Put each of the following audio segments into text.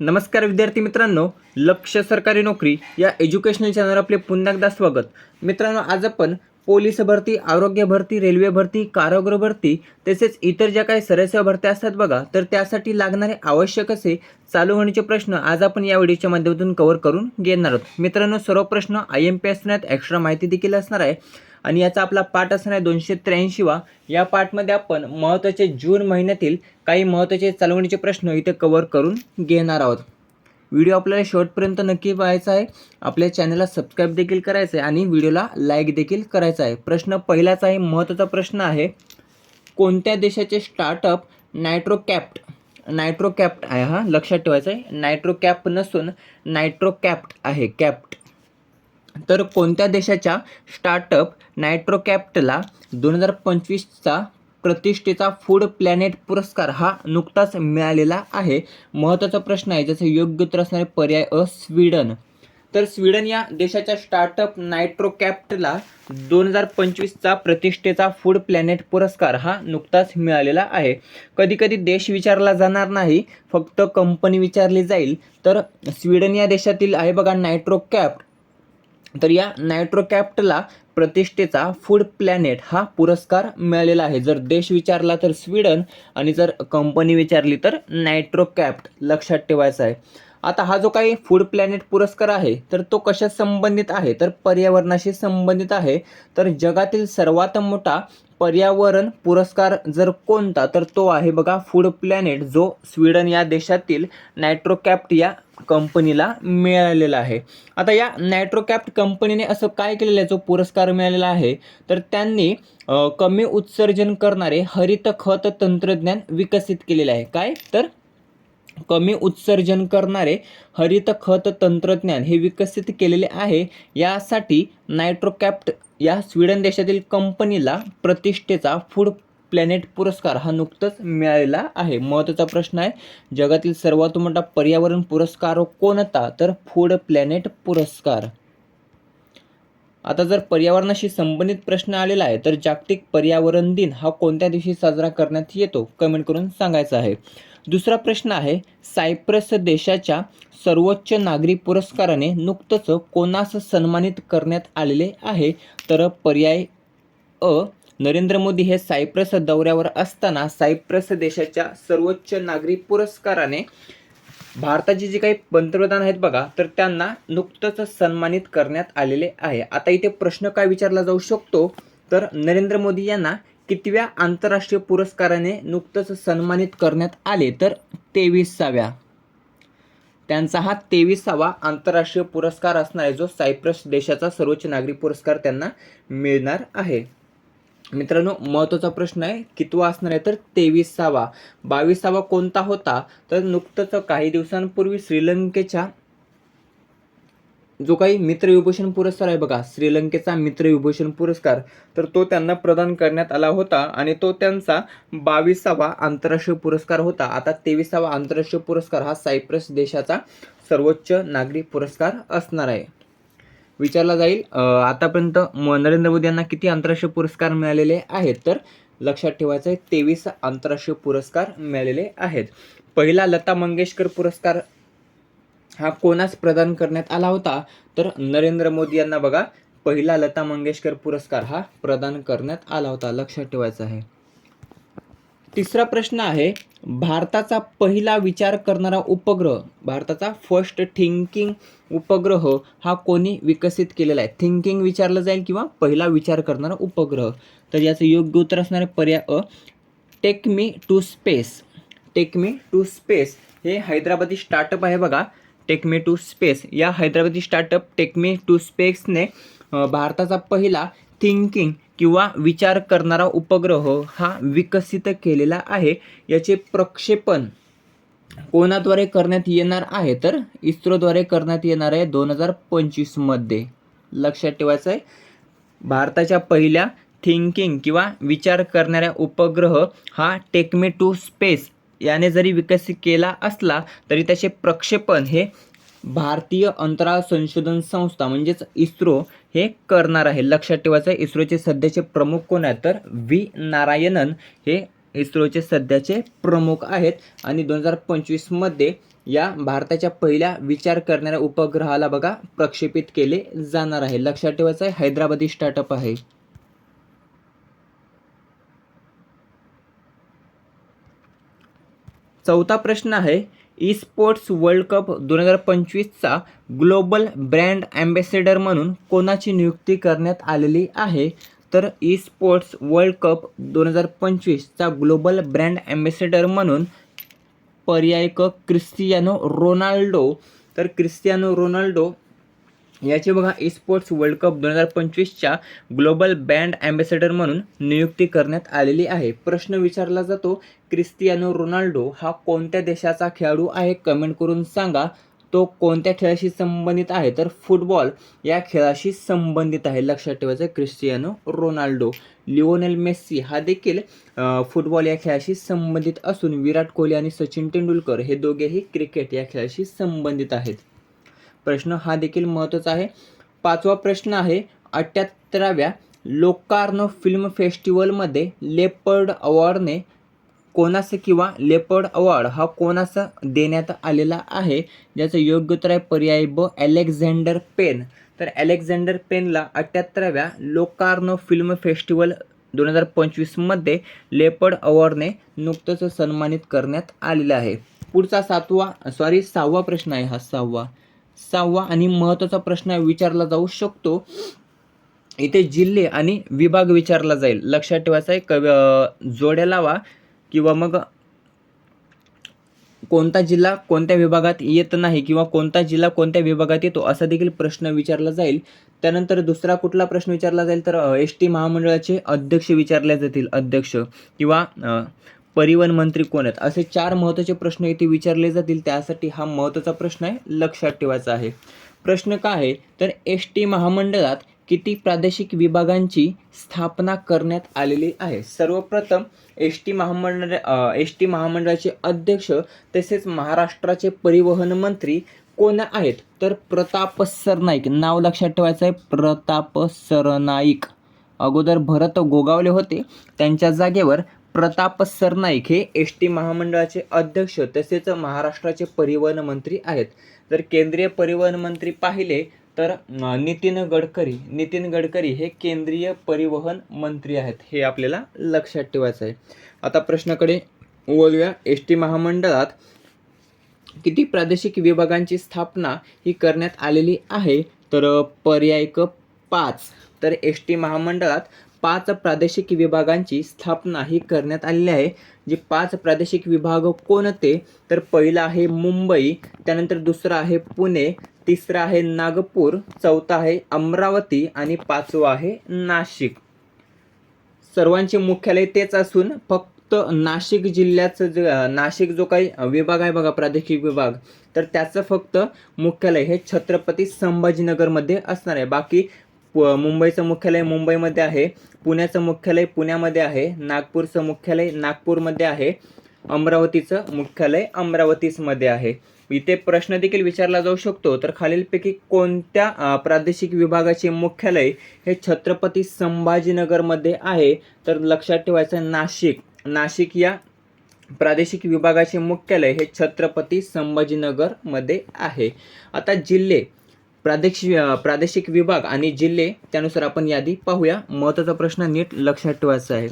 नमस्कार विद्यार्थी मित्रांनो लक्ष सरकारी नोकरी या एज्युकेशनल चॅनलवर आपले पुन्हा एकदा स्वागत. मित्रांनो आज आपण पोलीस भरती आरोग्य भरती रेल्वे भरती कारागृह भरती तसेच इतर ज्या काही सरसेवा भरत्या असतात बघा तर त्यासाठी लागणारे आवश्यक असे चालू होण्याचे प्रश्न आज आपण या व्हिडिओच्या माध्यमातून कव्हर करून घेणार आहोत. मित्रांनो सर्व प्रश्न आय एम पी असण्यात एक्स्ट्रा माहिती देखील असणार आहे. आणि याचा आपला पाठ असणार आहे दोनशे त्र्याऐंशीवा या पाठमध्ये आपण महत्त्वाचे जून महिन्यातील काही महत्त्वाचे चालवणीचे प्रश्न इथे कवर करून घेणार आहोत. व्हिडिओ आपल्याला शेवटपर्यंत नक्की पाहायचा आहे. आपल्या चॅनलला सबस्क्राईब देखील करायचं आहे आणि व्हिडिओला लाईक देखील करायचा आहे. प्रश्न पहिलाच आहे महत्त्वाचा प्रश्न आहे कोणत्या देशाचे स्टार्टअप नायट्रोकॅप्ट नायट्रोकॅप्ट आहे हा लक्षात ठेवायचं आहे. नायट्रोकॅप नसून नायट्रोकॅप्ट आहे कॅप्ट तर कोणत्या देशाच्या स्टार्टअप नायट्रोकॅप्टला दोन हजार पंचवीसचा प्रतिष्ठेचा फूड प्लॅनेट पुरस्कार हा नुकताच मिळालेला आहे? महत्त्वाचा प्रश्न आहे ज्याचं योग्य उत्तर असणारे पर्याय अ स्वीडन. तर स्वीडन या देशाच्या स्टार्टअप नायट्रोकॅप्टला दोन हजार पंचवीसचा प्रतिष्ठेचा फूड प्लॅनेट पुरस्कार हा नुकताच मिळालेला आहे. कधीकधी देश विचारला जाणार नाही फक्त कंपनी विचारली जाईल. तर स्वीडन या देशातील आहे बघा नायट्रोकॅप्ट. तर या नायट्रोकॅप्टला प्रतिष्ठेचा फूड प्लॅनेट हा पुरस्कार मिळालेला आहे. जर देश विचारला तर स्वीडन आणि जर कंपनी विचारली तर नायट्रोकॅप्ट लक्षात ठेवायचा आहे. आता हा जो काही फूड प्लॅनेट पुरस्कार आहे तर तो कशा संबंधित आहे? तर पर्यावरणाशी संबंधित आहे. तर जगातील सर्वात मोठा पर्यावरण पुरस्कार जर कोणता तर तो आहे बघा फूड प्लॅनेट जो स्वीडन या देशातील नायट्रोकॅप्ट या कंपनीला मिळालेला आहे. आता या नायट्रोकॅप्ट कंपनीने असं काय केलेलं आहे? जो पुरस्कार मिळालेला आहे तर त्यांनी कमी उत्सर्जन करणारे हरित खत तंत्रज्ञान विकसित केलेले आहे. काय? तर कमी उत्सर्जन करणारे हरित खत तंत्रज्ञान हे विकसित केलेले आहे. यासाठी नायट्रोकॅप्ट या स्वीडन देशातील कंपनीला प्रतिष्ठेचा फूड प्लॅनेट पुरस्कार हा नुकताच मिळालेला आहे. महत्त्वाचा प्रश्न आहे जगातील सर्वात मोठा पर्यावरण पुरस्कार कोणता? तर फूड प्लॅनेट पुरस्कार. आता जर पर्यावरणाशी संबंधित प्रश्न आलेला आहे तर जागतिक पर्यावरण दिन हा कोणत्या दिवशी साजरा करण्यात येतो? कमेंट करून सांगायचा आहे. दुसरा प्रश्न आहे सायप्रस देशाच्या सर्वोच्च नागरी पुरस्काराने नुकतंच कोणास सन्मानित करण्यात आलेले आहे? तर पर्याय अ नरेंद्र मोदी हे सायप्रस दौऱ्यावर असताना सायप्रस देशाच्या सर्वोच्च नागरी पुरस्काराने भारताचे जे काही पंतप्रधान आहेत बघा तर त्यांना नुकतंच सन्मानित करण्यात आलेले आहे. आता इथे प्रश्न काय विचारला जाऊ शकतो? तर नरेंद्र मोदी यांना कितव्या आंतरराष्ट्रीय पुरस्काराने नुकतंच सन्मानित करण्यात आले? तर तेवीसाव्या त्यांचा हा तेविसावा आंतरराष्ट्रीय पुरस्कार असणार आहे जो सायप्रस देशाचा सर्वोच्च नागरी पुरस्कार त्यांना मिळणार आहे. मित्रांनो महत्त्वाचा प्रश्न आहे कितवा असणार आहे? तर तेवीसावा बावीसावा कोणता होता? तर नुकतंच काही दिवसांपूर्वी श्रीलंकेच्या जो काही मित्रविभूषण पुरस्कार आहे बघा श्रीलंकेचा मित्रविभूषण पुरस्कार तर तो त्यांना प्रदान करण्यात आला होता आणि तो त्यांचा बावीसावा आंतरराष्ट्रीय पुरस्कार होता. आता तेविसावा आंतरराष्ट्रीय पुरस्कार हा सायप्रस देशाचा सर्वोच्च नागरी पुरस्कार असणार आहे. विचारला जाईल आतापर्यंत नरेंद्र मोदी यांना किती आंतरराष्ट्रीय पुरस्कार मिळालेले आहेत? तर लक्षात ठेवायचं आहे तेवीस आंतरराष्ट्रीय पुरस्कार मिळालेले आहेत. पहिला लता मंगेशकर पुरस्कार हा कोणास प्रदान करण्यात आला होता? तर नरेंद्र मोदी यांना बघा पहिला लता मंगेशकर पुरस्कार हा प्रदान करण्यात आला होता. लक्षात ठेवायचा आहे. तिसरा प्रश्न आहे भारताचा पहिला विचार करणारा उपग्रह भारताचा फर्स्ट थिंकिंग उपग्रह हा कोणी विकसित केलेला आहे? थिंकिंग विचारलं जाईल किंवा पहिला विचार करणारा उपग्रह. तर याचं योग्य उत्तर असणारे पर्याय अ take me to space take me to space हे हैदराबादी स्टार्टअप आहे बघा. टेकमी टू स्पेस या Hyderabadi startup take me to स्पेसने भारताचा पहिला थिंकिंग किंवा विचार करणारा उपग्रह हा विकसित केलेला आहे. याचे प्रक्षेपण कोणाद्वारे करण्यात येणार आहे? तर इस्रोद्वारे करण्यात येणार आहे दोन हजार पंचवीसमध्ये लक्षात ठेवायचं आहे भारताच्या पहिल्या थिंकिंग किंवा विचार करणाऱ्या उपग्रह हा टेकमे टू स्पेस याने जरी विकसित केला असला तरी त्याचे प्रक्षेपण हे भारतीय अंतराळ संशोधन संस्था म्हणजेच इस्रो हे करणार आहे. लक्षात ठेवायचं आहे इस्रोचे सध्याचे प्रमुख कोण आहेत? तर व्ही. नारायणन हे इस्रोचे सध्याचे प्रमुख आहेत. आणि दोन हजार पंचवीसमध्ये या भारताच्या पहिल्या विचार करणाऱ्या उपग्रहाला बघा प्रक्षेपित केले जाणार आहे. लक्षात ठेवायचं आहे हैदराबादी स्टार्टअप आहे. चौथा प्रश्न आहे ई स्पोर्ट्स वर्ल्ड कप दोन हजार पंचवीसचा ग्लोबल ब्रँड ॲम्बेसेडर म्हणून कोणाची नियुक्ती करण्यात आलेली आहे? तर ई स्पोर्ट्स वर्ल्ड कप दोन हजार पंचवीसचा ग्लोबल ब्रँड ॲम्बेसेडर म्हणून पर्याय क क्रिस्टियानो रोनाल्डो. तर क्रिस्टियानो रोनाल्डो याची बघा ई स्पोर्ट्स वर्ल्ड कप दोन हजार पंचवीसच्या ग्लोबल बँड ॲम्बॅसेडर म्हणून नियुक्ती करण्यात आलेली आहे. प्रश्न विचारला जातो क्रिस्टियानो रोनाल्डो हा कोणत्या देशाचा खेळाडू आहे? कमेंट करून सांगा. तो कोणत्या खेळाशी संबंधित आहे? तर फुटबॉल या खेळाशी संबंधित आहे. लक्षात ठेवायचं क्रिस्टियानो रोनाल्डो. लिओनेल मेस्सी हा देखील फुटबॉल या खेळाशी संबंधित असून विराट कोहली आणि सचिन तेंडुलकर हे दोघेही क्रिकेट या खेळाशी संबंधित आहेत. प्रश्न हा देखील महत्त्वाचा आहे. पाचवा प्रश्न आहे अठ्ठ्याहत्तराव्या लोकार्नो फिल्म फेस्टिवलमध्ये लेपर्ड अवॉर्डने कोणास किंवा लेपर्ड अवॉर्ड हा कोणास देण्यात आलेला आहे ज्याचं योग्य उत्तर आहे पर्याय ब अलेक्झांडर पेन. तर अलेक्झांडर पेनला अठ्ठ्याहत्तराव्या लोकार्नो फिल्म फेस्टिवल दोन हजार पंचवीसमध्ये लेपर्ड अवॉर्डने नुकतंच सन्मानित करण्यात आलेलं आहे. पुढचा सातवा सॉरी सहावा प्रश्न आहे हा सहावा. सहावा आणि महत्त्वाचा प्रश्न विचारला जाऊ शकतो. इथे जिल्हे आणि विभाग विचारला जाईल. लक्षात ठेवायचं आहे कव जोड्या लावा किंवा मग कोणता जिल्हा कोणत्या विभागात येत नाही किंवा कोणता जिल्हा कोणत्या विभागात येतो असा देखील प्रश्न विचारला जाईल. त्यानंतर दुसरा कुठला प्रश्न विचारला जाईल तर एस टी महामंडळाचे अध्यक्ष विचारले जातील. अध्यक्ष किंवा परिवहन मंत्री कोण आहेत? असे चार महत्त्वाचे प्रश्न इथे विचारले जातील. त्यासाठी हा महत्त्वाचा प्रश्न आहे. लक्षात ठेवायचा आहे. प्रश्न काय आहे? तर एस टी महामंडळात किती प्रादेशिक विभागांची स्थापना करण्यात आलेली आहे? सर्वप्रथम एस टी महामंडळ एस टी महामंडळाचे अध्यक्ष तसेच महाराष्ट्राचे परिवहन मंत्री कोण आहेत? तर प्रताप सरनाईक. नाव लक्षात ठेवायचं आहे. प्रताप सरनाईक. अगोदर भरत गोगावले होते. त्यांच्या जागेवर प्रताप सरनाईक हे एस टी महामंडळाचे अध्यक्ष तसेच महाराष्ट्राचे परिवहन मंत्री आहेत. जर केंद्रीय परिवहन मंत्री पाहिले तर नितीन गडकरी नितीन गडकरी हे केंद्रीय परिवहन मंत्री आहेत हे आपल्याला लक्षात ठेवायचं आहे. आता प्रश्नाकडे वळूया. एस टी महामंडळात किती प्रादेशिक विभागांची स्थापना ही करण्यात आलेली आहे? तर पर्याय क पाच. तर एस टी महामंडळात पाच प्रादेशिक विभागांची स्थापना ही करण्यात आलेली आहे. जे पाच प्रादेशिक विभाग कोणते तर पहिला आहे मुंबई त्यानंतर दुसरा आहे पुणे तिसरा आहे नागपूर चौथा आहे अमरावती आणि पाचवा आहे नाशिक. सर्वांचे मुख्यालय तेच असून फक्त नाशिक जिल्ह्याचं जे नाशिक जो काही विभाग आहे बघा प्रादेशिक विभाग तर त्याचं फक्त मुख्यालय हे छत्रपती संभाजीनगरमध्ये असणार आहे. बाकी मुंबईचं मुख्यालय मुंबईमध्ये आहे पुण्याचं मुख्यालय पुण्यामध्ये आहे नागपूरचं मुख्यालय नागपूरमध्ये आहे अमरावतीचं मुख्यालय अमरावतीसमध्ये आहे. इथे प्रश्न देखील विचारला जाऊ शकतो तर खालीलपैकी कोणत्या प्रादेशिक विभागाचे मुख्यालय हे छत्रपती संभाजीनगरमध्ये आहे? तर लक्षात ठेवायचं नाशिक. नाशिक या प्रादेशिक विभागाचे मुख्यालय हे छत्रपती संभाजीनगरमध्ये आहे. आता जिल्हे. प्रादेशिक प्रादेशिक विभाग आणि जिल्हे त्यानुसार आपण यादी पाहूया. महत्त्वाचा प्रश्न नीट लक्षात ठेवायचा आहे.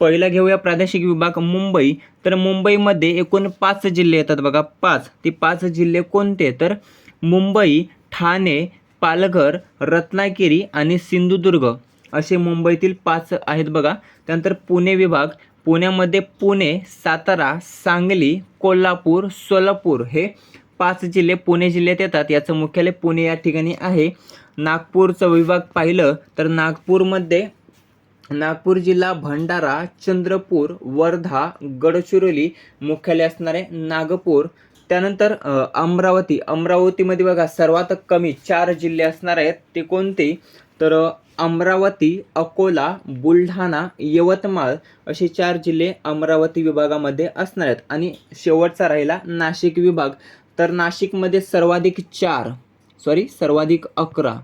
पहिला घेऊया प्रादेशिक विभाग मुंबई. तर मुंबईमध्ये एकूण पाच जिल्हे येतात बघा. पाच. ती पाच जिल्हे कोणते? तर मुंबई ठाणे पालघर रत्नागिरी आणि सिंधुदुर्ग असे मुंबईतील पाच आहेत बघा. त्यानंतर पुणे विभाग. पुण्यामध्ये पुणे सातारा सांगली कोल्हापूर सोलापूर हे पाच जिल्हे पुणे जिल्ह्यात येतात. याचं मुख्यालय पुणे या ठिकाणी आहे. नागपूरचं विभाग पाहिलं तर नागपूरमध्ये नागपूर जिल्हा भंडारा चंद्रपूर वर्धा गडचिरोली मुख्यालय असणारे नागपूर. त्यानंतर अमरावती. अमरावतीमध्ये बघा सर्वात कमी चार जिल्हे असणार आहेत. ते कोणते? तर अमरावती अकोला बुलढाणा यवतमाळ असे चार जिल्हे अमरावती विभागामध्ये असणार आहेत. आणि शेवटचा राहिला नाशिक विभाग. तर नाशिकमध्ये सर्वाधिक चार सॉरी सर्वाधिक अकरा.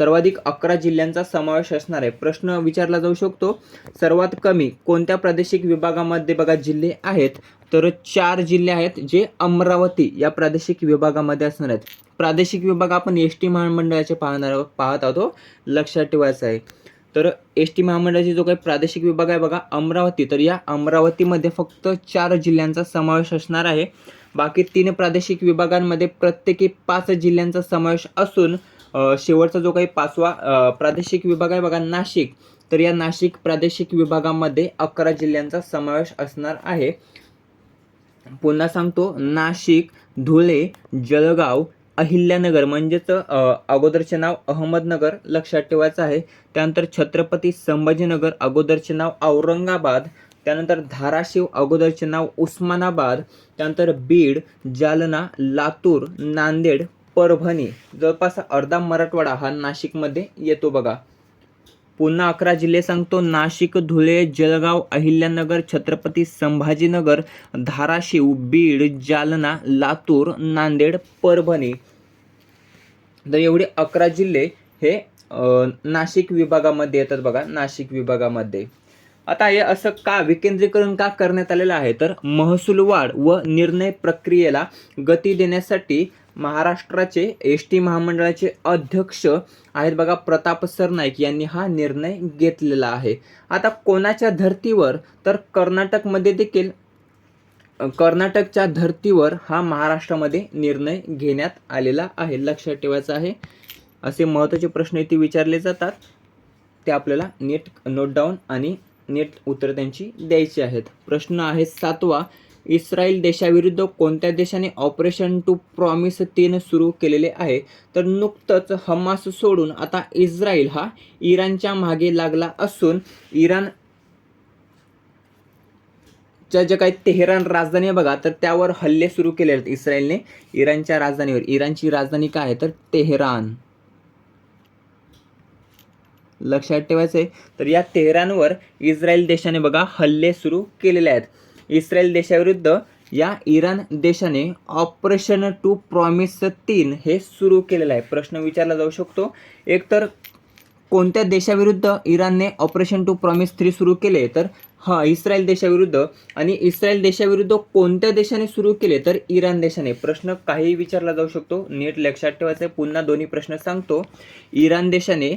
सर्वाधिक अकरा जिल्ह्यांचा समावेश असणार आहे. प्रश्न विचारला जाऊ शकतो. सर्वात कमी कोणत्या प्रादेशिक विभागामध्ये बघा जिल्हे आहेत तर चार जिल्हे आहेत जे अमरावती या प्रादेशिक विभागामध्ये असणार आहेत. प्रादेशिक विभाग आपण एस टी महामंडळाचे पाहणार पाहत आहोत लक्षात ठेवायचं आहे. तर एस टी महामंडळाचे जो काही प्रादेशिक विभाग आहे बघा अमरावती. तर या अमरावतीमध्ये फक्त चार जिल्ह्यांचा समावेश असणार आहे. बाकी तीन प्रादेशिक विभागांमध्ये प्रत्येकी पाच जिल्ह्यांचा समावेश असून शेवटचा जो काही पाचवा प्रादेशिक विभाग आहे बघा नाशिक तर या नाशिक प्रादेशिक विभागामध्ये अकरा जिल्ह्यांचा समावेश असणार आहे. पुन्हा सांगतो नाशिक धुळे जळगाव अहिल्यानगर म्हणजेच अगोदरचे नाव अहमदनगर लक्षात ठेवायचं आहे. त्यानंतर छत्रपती संभाजीनगर अगोदरचे नाव औरंगाबाद त्यानंतर धाराशिव अगोदरचे नाव उस्मानाबाद त्यानंतर बीड जालना लातूर नांदेड परभणी. जवळपास अर्धा मराठवाडा हा नाशिकमध्ये येतो बघा. पुन्हा अकरा जिल्हे सांगतो. नाशिक धुळे जळगाव अहिल्यानगर छत्रपती संभाजीनगर धाराशिव बीड जालना लातूर नांदेड परभणी. तर एवढे अकरा जिल्हे हे नाशिक विभागामध्ये येतात बघा. नाशिक विभागामध्ये. आता हे असं का विकेंद्रीकरण का करण्यात आलेलं आहे? तर महसूल वाढ व निर्णय प्रक्रियेला गती देण्यासाठी महाराष्ट्राचे एस टी महामंडळाचे अध्यक्ष आहेत बघा प्रताप सरनाईक यांनी हा निर्णय घेतलेला आहे. आता कोणाच्या धर्तीवर? तर कर्नाटकमध्ये देखील कर्नाटकच्या धर्तीवर हा महाराष्ट्रामध्ये निर्णय घेण्यात आलेला आहे. लक्षात ठेवायचं आहे असे महत्त्वाचे प्रश्न इथे विचारले जातात. ते आपल्याला नीट नोट डाऊन आणि नीट उत्तर त्यांची द्यायची आहेत. प्रश्न आहे सातवा इस्रायल देशाविरुद्ध कोणत्या देशाने ऑपरेशन टू प्रॉमिस तीन सुरू केलेले आहे? तर नुकतंच हमास सोडून आता इस्रायल हा इराणच्या मागे लागला असून इराण च्या जे काही तेहरान राजधानी आहे बघा तर त्यावर हल्ले सुरू केले आहेत इस्रायलने. इराणच्या राजधानीवर. इराणची राजधानी काय आहे? तर तेहरान. लक्षात ठेवायचं आहे तर या तेहरानवर इस्रायल देशाने बघा हल्ले सुरू केलेले आहेत. इस्रायल देशाविरुद्ध या इराण देशाने ऑपरेशन टू प्रॉमिस तीन हे सुरू केलेलं आहे. प्रश्न विचारला जाऊ शकतो. एकतर कोणत्या देशाविरुद्ध इराणने ऑपरेशन टू प्रॉमिस थ्री सुरू केले तर हा इस्रायल देशाविरुद्ध आणि इस्रायल देशाविरुद्ध कोणत्या देशाने सुरू केले तर इराण देशाने. प्रश्न काही विचारला जाऊ शकतो. नीट लक्षात ठेवायचं पुन्हा दोन्ही प्रश्न सांगतो. इराण देशाने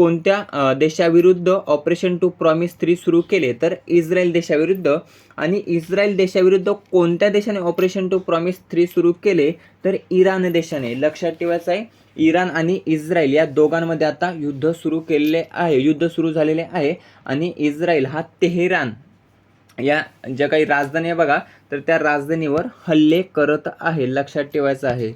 कोणत्या देशाविरुद्ध ऑपरेशन टू प्रॉमिस थ्री सुरू केले तर इस्रायल देशाविरुद्ध आणि इस्रायल देशाविरुद्ध कोणत्या देशाने ऑपरेशन टू प्रॉमिस थ्री सुरू केले तर इराण देशाने. लक्षात ठेवायचं आहे इराण आणि इस्रायल या दोघांमध्ये आता युद्ध सुरू केलेले आहे युद्ध सुरू झालेले आहे आणि इस्रायल हा तेहरान या ज्या काही राजधानी आहे बघा तर त्या राजधानीवर हल्ले करत आहे. लक्षात ठेवायचं आहे.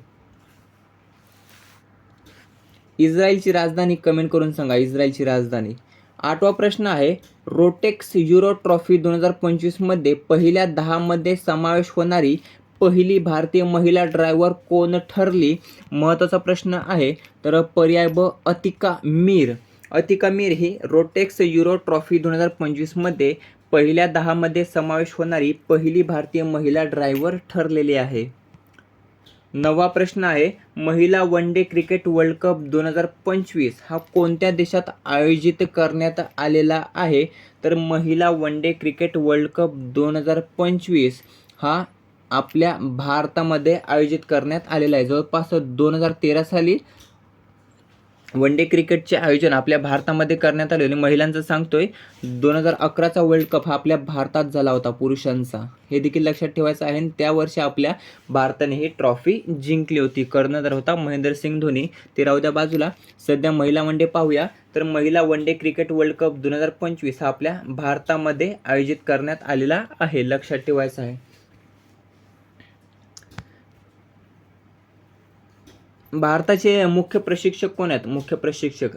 इस्रायलची राजधानी कमेंट करून सांगा इस्रायलची राजधानी. आठवा प्रश्न आहे रोटेक्स युरो ट्रॉफी दोन हजार पंचवीसमध्ये पहिल्या दहामध्ये समावेश होणारी पहिली भारतीय महिला ड्रायव्हर कोण ठरली? महत्त्वाचा प्रश्न आहे तर पर्याय ब अतिका मीर. अतिका मीर ही रोटेक्स युरो ट्रॉफी दोन हजार पंचवीसमध्ये पहिल्या दहामध्ये समावेश होणारी पहिली भारतीय महिला ड्रायव्हर ठरलेली आहे. नवा प्रश्न आहे महिला one day cricket world cup दोन हजार पंचवीस हा कोणत्या देशात आयोजित करण्यात आलेला आहे? तर महिला one day cricket world cup दोन हजार पंचवीस हा आपल्या भारतामध्ये आयोजित करण्यात आलेला आहे. जवळपास दोन हजार तेरा साली वन डे क्रिकेटचे आयोजन आपल्या भारतामध्ये करण्यात आले आणि महिलांचं सांगतोय दोन हजार अकराचा वर्ल्ड कप हा आपल्या भारतात झाला होता पुरुषांचा. हे देखील लक्षात ठेवायचं आहे आणि त्या वर्षी आपल्या भारताने ही ट्रॉफी जिंकली होती. कर्णधार होता महेंद्रसिंग धोनी. ते राहू द्या बाजूला. सध्या महिला वन डे पाहूया. तर महिला one day cricket world cup दोन हजार पंचवीस हा आपल्या भारतामध्ये आयोजित करण्यात आलेला आहे. लक्षात ठेवायचं आहे. भारताचे मुख्य प्रशिक्षक कोण आहेत? मुख्य प्रशिक्षक.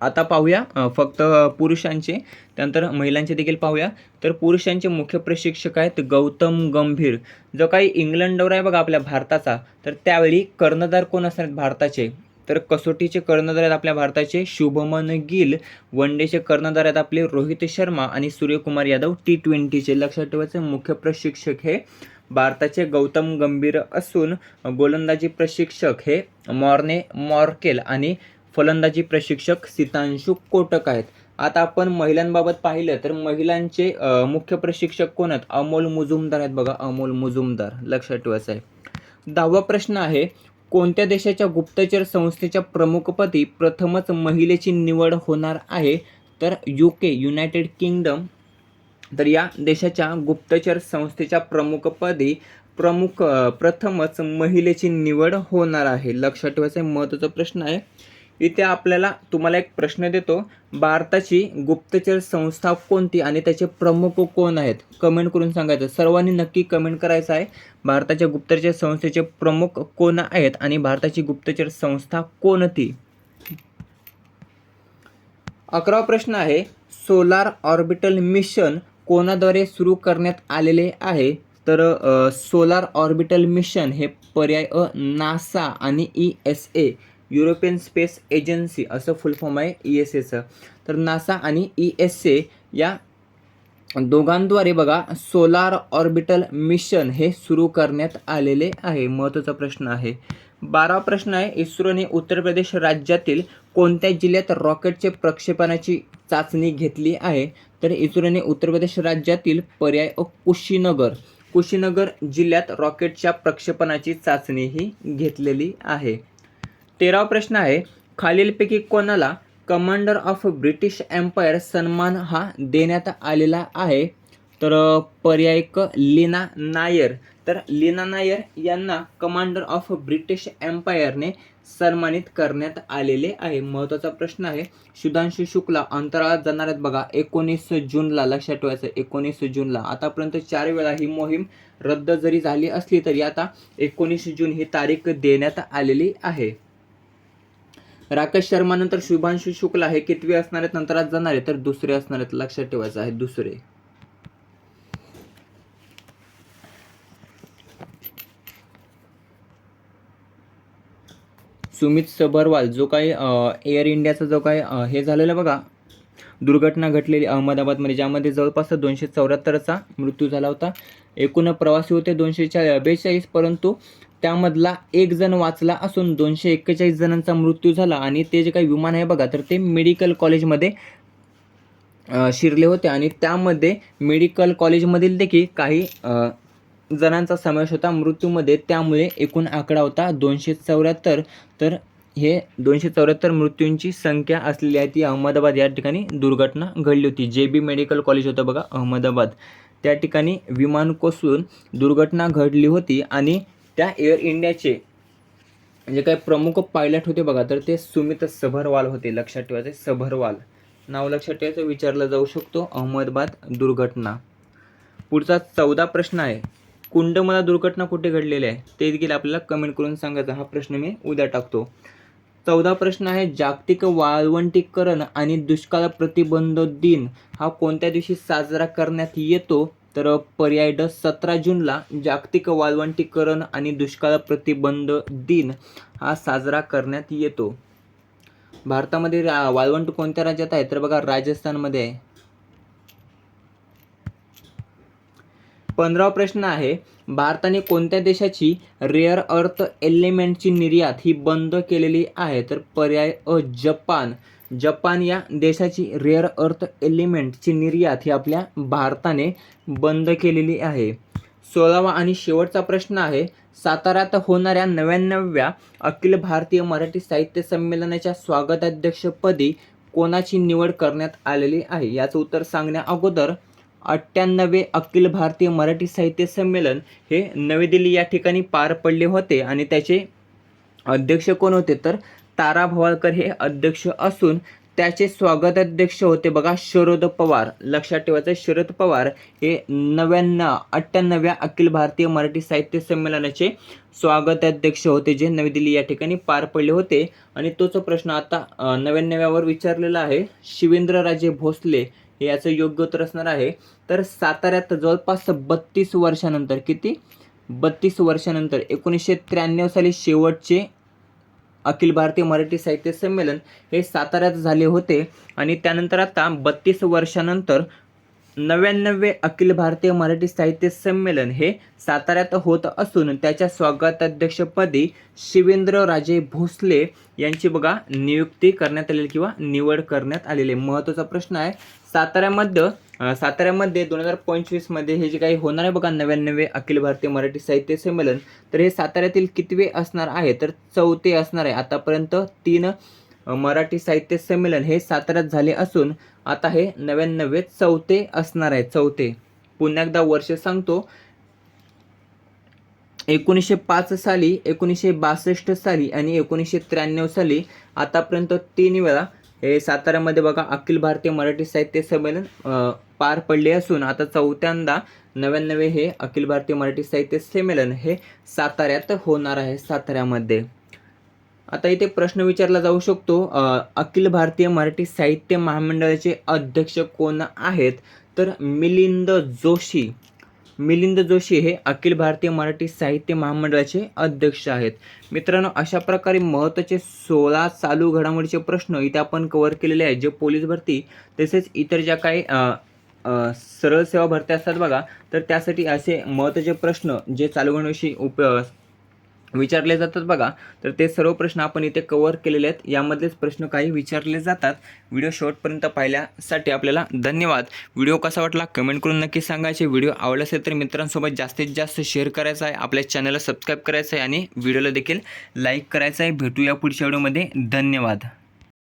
आता पाहूया. फक्त पुरुषांचे त्यानंतर महिलांचे देखील पाहूया. तर पुरुषांचे मुख्य प्रशिक्षक आहेत गौतम गंभीर. जो काही इंग्लंड दौरा आहे बघा आपल्या भारताचा तर त्यावेळी कर्णधार कोण असणार आहेत भारताचे? तर कसोटीचे कर्णधार आहेत आपल्या भारताचे शुभमन गिल. वन डेचे कर्णधार आहेत आपले रोहित शर्मा आणि सूर्यकुमार यादव टी ट्वेंटीचे लक्षात ठेवायचे मुख्य प्रशिक्षक हे भारताचे गौतम गंभीर असून गोलंदाजी प्रशिक्षक हे मॉर्ने मॉर्केल आणि फलंदाजी प्रशिक्षक सीतांशू कोटक आहेत. आता आपण महिलांबाबत पाहिलं तर महिलांचे मुख्य प्रशिक्षक कोण आहेत? अमोल मुजुमदार आहेत बघा अमोल मुजुमदार. लक्षात ठेवायचं आहे दहावा प्रश्न आहे कोणत्या देशाच्या गुप्तचर संस्थेच्या प्रमुखपदी प्रथमच महिलेची निवड होणार आहे? तर यू के युनायटेड किंगडम तर या देशाच्या गुप्तचर संस्थेच्या प्रमुखपदी प्रमुख प्रथमच महिलेची निवड होणार आहे. लक्षात ठेवायचा आहे महत्त्वाचा प्रश्न आहे. इथे आपल्याला तुम्हाला एक प्रश्न देतो. भारताची गुप्तचर संस्था कोणती आणि त्याचे प्रमुख कोण आहेत? कमेंट करून सांगायचं. सर्वांनी नक्की कमेंट करायचं आहे. भारताच्या गुप्तचर संस्थेचे प्रमुख कोण आहेत आणि भारताची गुप्तचर संस्था कोणती? अकरावा प्रश्न आहे. सोलार ऑर्बिटल मिशन कोणाद्वारे सुरू करण्यात आलेले आहे? तर सोलार ऑर्बिटल मिशन हे पर्याय अ नासा आणि E S A European space agency असं फुल फॉर्म आहे ई एस एचं तर नासा आणि ई एस ए या दोघांद्वारे बघा सोलार ऑर्बिटल मिशन हे सुरू करण्यात आलेले आहे. महत्त्वाचा प्रश्न आहे. बारावा प्रश्न आहे. इस्रोने उत्तर प्रदेश राज्यातील कोणत्या जिल्ह्यात रॉकेटचे प्रक्षेपणाची चाचणी घेतली आहे? तर इस्रोने उत्तर प्रदेश राज्यातील पर्याय कुशीनगर कुशीनगर जिल्ह्यात रॉकेटच्या प्रक्षेपणाची चाचणी ही घेतलेली आहे. तेरावा प्रश्न आहे खालीलपैकी कोणाला कमांडर ऑफ ब्रिटिश एम्पायर सन्मान हा देण्यात आलेला आहे. तर पर्यायक पर्याय क लीना नायर. तर लीना नायर यांना कमांडर ऑफ ब्रिटिश एम्पायरने सन्मानित करण्यात आलेले आहे. महत्त्वाचा प्रश्न आहे सुधांशु शुक्ला अंतराळात जाणार आहेत बघा एकोणीस जूनला लक्षात ठेवायचं एकोणीस जूनला. आतापर्यंत चार वेळा ही मोहीम रद्द जरी झाली असली तरी आता एकोणीस जून ही तारीख देण्यात आलेली आहे. राकेश शर्मा नंतर शुभांशु शुक्ला हे कितवे असणार आहेत? नंतर आज जाणार आहे. तर दुसरे असणार आहेत. लक्षात ठेवायचं आहे. दुसरे. सुमित सबरवाल जो काही एअर इंडियाचा जो काही हे झालेलं बघा. दुर्घटना घडलेली अहमदाबादमध्ये ज्यामध्ये जवळपास दोनशे चौऱ्याहत्तरचा मृत्यू झाला होता. एकूण प्रवासी होते दोनशे चा बेचाळीस परंतु त्यामधला एक जण वाचला असून दोनशे एक्केचाळीस जणांचा मृत्यू झाला आणि ते जे काही विमान आहे बघा तर ते मेडिकल कॉलेजमध्ये शिरले होते आणि त्यामध्ये मेडिकल कॉलेजमधील देखील काही जणांचा समावेश होता. मृत्यूमध्ये त्यामुळे एकूण आकडा होता दोनशे चौऱ्याहत्तर. तर हे दोनशे चौऱ्याहत्तर मृत्यूंची संख्या असलेली आहे ती अहमदाबाद या ठिकाणी दुर्घटना घडली होती. जे बी मेडिकल कॉलेज होतं बघा अहमदाबाद. त्या ठिकाणी विमान कोसळून दुर्घटना घडली होती आणि त्या एअर इंडियाचे जे काही प्रमुख पायलट होते बघा तर ते सुमित सभरवाल होते लक्षात ठेवायचे सभरवाल. नाव लक्षात ठेवायचं विचारलं जाऊ शकतो अहमदाबाद दुर्घटना. पुढचा चौदा प्रश्न आहे कुंडमला दुर्घटना कुठे घडलेली आहे? ते देखील आपल्याला कमेंट करून सांगायचा हा प्रश्न मी उद्या टाकतो. चौदा प्रश्न आहे जागतिक वाळवंटीकरण आणि दुष्काळ प्रतिबंध दिन हा कोणत्या दिवशी साजरा करण्यात येतो? तर पर्याय ड सतरा जूनला जागतिक वाळवंटीकरण आणि दुष्काळ प्रतिबंध दिन हा साजरा करण्यात येतो. भारतामध्ये रा वाळवंट कोणत्या राज्यात आहे? तर बघा राजस्थानमध्ये आहे. पंधरावा प्रश्न आहे भारताने कोणत्या देशाची रेअर अर्थ एलिमेंटची निर्यात ही बंद केलेली आहे? तर पर्याय अ जपान. जपान या देशाची रेअर अर्थ एलिमेंटची निर्यात ही आपल्या भारताने बंद केलेली आहे. सोळावा आणि शेवटचा प्रश्न आहे साताऱ्यात होणाऱ्या नव्याण्णव्या अखिल भारतीय मराठी साहित्य संमेलनाच्या स्वागताध्यक्षपदी कोणाची निवड करण्यात आलेली आहे? याचं उत्तर सांगण्या अगोदर अठ्ठ्याण्णवे अखिल भारतीय मराठी साहित्य संमेलन हे नवी दिल्ली या ठिकाणी पार पडले होते आणि त्याचे अध्यक्ष कोण होते? तर तारा भवाळकर हे अध्यक्ष असून त्याचे स्वागताध्यक्ष होते बघा शरद पवार. लक्षात ठेवायचं शरद पवार हे नव्याण्णव अठ्ठ्याण्णव्या अखिल भारतीय मराठी साहित्य संमेलनाचे स्वागताध्यक्ष होते जे नवी दिल्ली या ठिकाणी पार पडले होते. आणि तोच प्रश्न आता नव्याण्णव्यावर विचारलेला आहे. शिवेंद्रराजे भोसले हे याचं योग्य उत्तर असणार आहे. तर साताऱ्यात जवळपास बत्तीस वर्षानंतर किती? बत्तीस वर्षानंतर एकोणीसशे त्र्याण्णव साली शेवटचे अखिल भारतीय मराठी साहित्य संमेलन हे साताऱ्यात झाले होते आणि त्यानंतर आता बत्तीस वर्षानंतर नव्याण्णवे अखिल भारतीय मराठी साहित्य संमेलन हे साताऱ्यात होत असून त्याच्या स्वागताध्यक्षपदी शिवेंद्रराजे भोसले यांची बघा नियुक्ती करण्यात आलेली किंवा निवड करण्यात आलेली आहे. महत्त्वाचा प्रश्न आहे साताऱ्यामध्ये साताऱ्यामध्ये दोन हजार पंचवीसमध्ये हे जे काही होणार आहे बघा नव्याण्णवे अखिल भारतीय मराठी साहित्य संमेलन तर हे साताऱ्यातील कितवे असणार आहे? तर चौथे असणार आहे. आतापर्यंत तीन मराठी साहित्य संमेलन हे साताऱ्यात झाले असून आता हे नव्याण्णवे चौथे असणार आहे. चौथे. पुन्हा एकदा वर्ष सांगतो. एकोणीसशे पाच साली एकोणीसशे बासष्ट साली आणि एकोणीसशे त्र्याण्णव साली आतापर्यंत तीन वेळा हे साताऱ्यामध्ये बघा अखिल भारतीय मराठी साहित्य संमेलन पार पडले असून आता चौथ्यांदा नव्याण्णवे हे अखिल भारतीय मराठी साहित्य संमेलन हे साताऱ्यात होणार आहे साताऱ्यामध्ये. आता इथे प्रश्न विचारला जाऊ शकतो अखिल भारतीय मराठी साहित्य महामंडळाचे अध्यक्ष कोण आहेत? तर मिलिंद जोशी. मिलिंद जोशी हे अखिल भारतीय मराठी साहित्य महामंडळाचे अध्यक्ष आहेत. मित्रांनो अशा प्रकारे महत्त्वाचे सोळा चालू घडामोडीचे प्रश्न इथे आपण कव्हर केलेले आहेत. जे पोलीस भरती तसेच इतर ज्या काही सरळ सेवा भरत्या असतात बघा तर त्यासाठी असे महत्त्वाचे प्रश्न जे चालू घडामोडीशी उप विचारले जातात बघा. तर ते सर्व प्रश्न आपण इथे कवर केलेले आहेत. यामधलेच प्रश्न काही विचारले जातात. व्हिडिओ शेवटपर्यंत पाहिल्यासाठी आपल्याला धन्यवाद. व्हिडिओ कसा वाटला? कमेंट करून नक्की सांगायचे व्हिडिओ आवडला असेल तर मित्रांसोबत जास्तीत जास्त शेअर करायचा आहे. आपल्या चॅनलला सबस्क्राईब करायचं आहे आणि व्हिडिओला देखील लाईक करायचं आहे. भेटूया पुढच्या व्हिडिओमध्ये धन्यवाद.